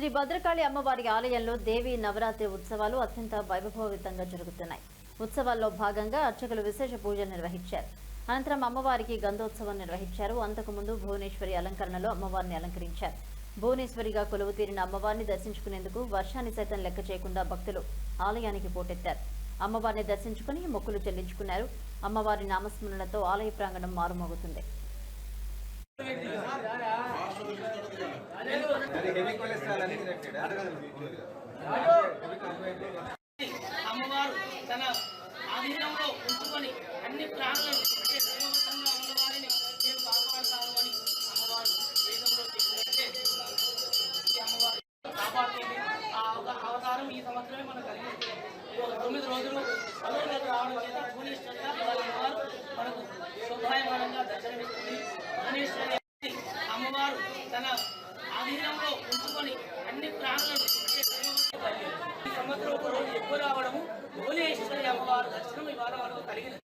శ్రీ భద్రకాళి అమ్మవారి ఆలయంలో దేవి నవరాత్రి ఉత్సవాలు అత్యంత వైభవోవితంగా జరుగుతున్నాయి. ఉత్సవాల్లో భాగంగా అర్చకులు విశేష పూజలు నిర్వహించారు. అనంతరం అమ్మవారికి గంధోత్సవం నిర్వహించారు. అంతకుముందు భువనేశ్వరి అలంకరణలో అమ్మవారిని అలంకరించారు. భువనేశ్వరిగా కొలువు తీరిన అమ్మవారిని దర్శించుకునేందుకు వర్షాన్ని సైతం లెక్క చేయకుండా భక్తులు ఆలయానికి పోటెత్తారు. అమ్మవారిని దర్శించుకుని మొక్కులు చెల్లించుకున్నారు. అమ్మవారి నామస్మరణతో ఆలయ ప్రాంగణం మారుమోగుతుంది. అమ్మవారు తన ఆధీనంలో ఉంచుకొని అన్ని ప్రాణులను అంటే దైవవశంగా ఉన్న వారిని నేను కాపాడుతాను అని అమ్మవారు వేదంలో చెప్పినట్టే అమ్మవారు కాపాడుతుంది. ఆ అవతారం ఈ సంవత్సరమే మనం కలిగింది. తొమ్మిది రోజులు పదవులకు రావడం చేత భువనేశ్వరిగా ఇవాళ అమ్మవారు మనకు శోభాయమానంగా దర్శనమిస్తుంది భువనేశ్వరి అమ్మవారు తన ఆధీనంలో ఉంచుకొని అన్ని ప్రాణులను అంటే దైవవశంగా ఈ సంవత్సరం ఒక రోజు ఎక్కువ రావడము భువనేశ్వరి అమ్మవారి దర్శనం ఈ మనకు కలిగింది